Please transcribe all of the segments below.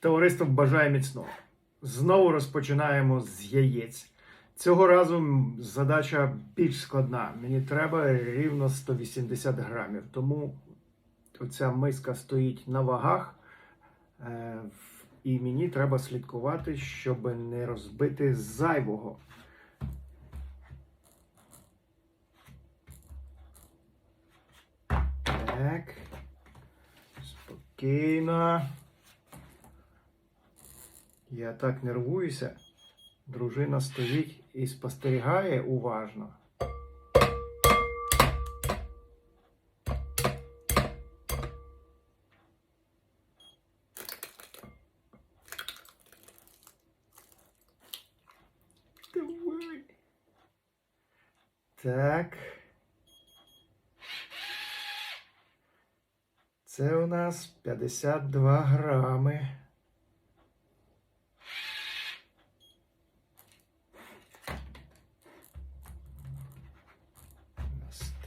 Товариство бажає міцного. Знову розпочинаємо з яєць. Цього разу задача більш складна. Мені треба рівно 180 грамів. Тому оця миска стоїть на вагах. е, І мені треба слідкувати, щоб не розбити зайвого. Так. Спокійно. Я так нервуюся. Дружина стоїть і спостерігає уважно. Давай. Так. Це у нас 52 грами.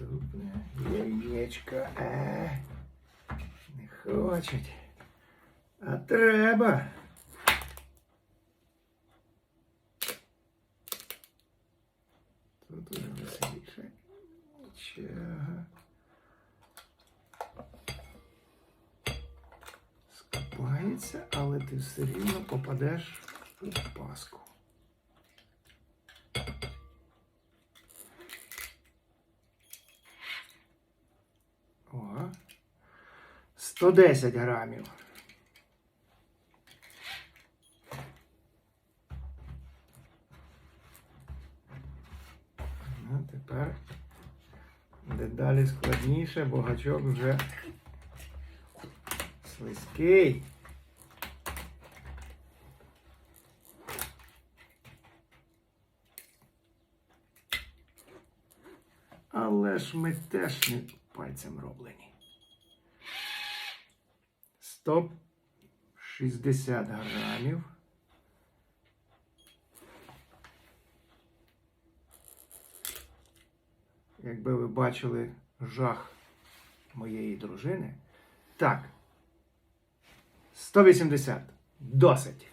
Наступне яєчко. Е, не хочуть. А треба. Тут уже веселіше. Нічого. Скупається, але ти все рівно попадеш у паску. 110 грамів. Ну, тепер дедалі складніше, бо гачок вже слизький. Але ж ми теж не пальцем роблені. 160 грамів. Якби ви бачили жах моєї дружини. Так. 180. Досить.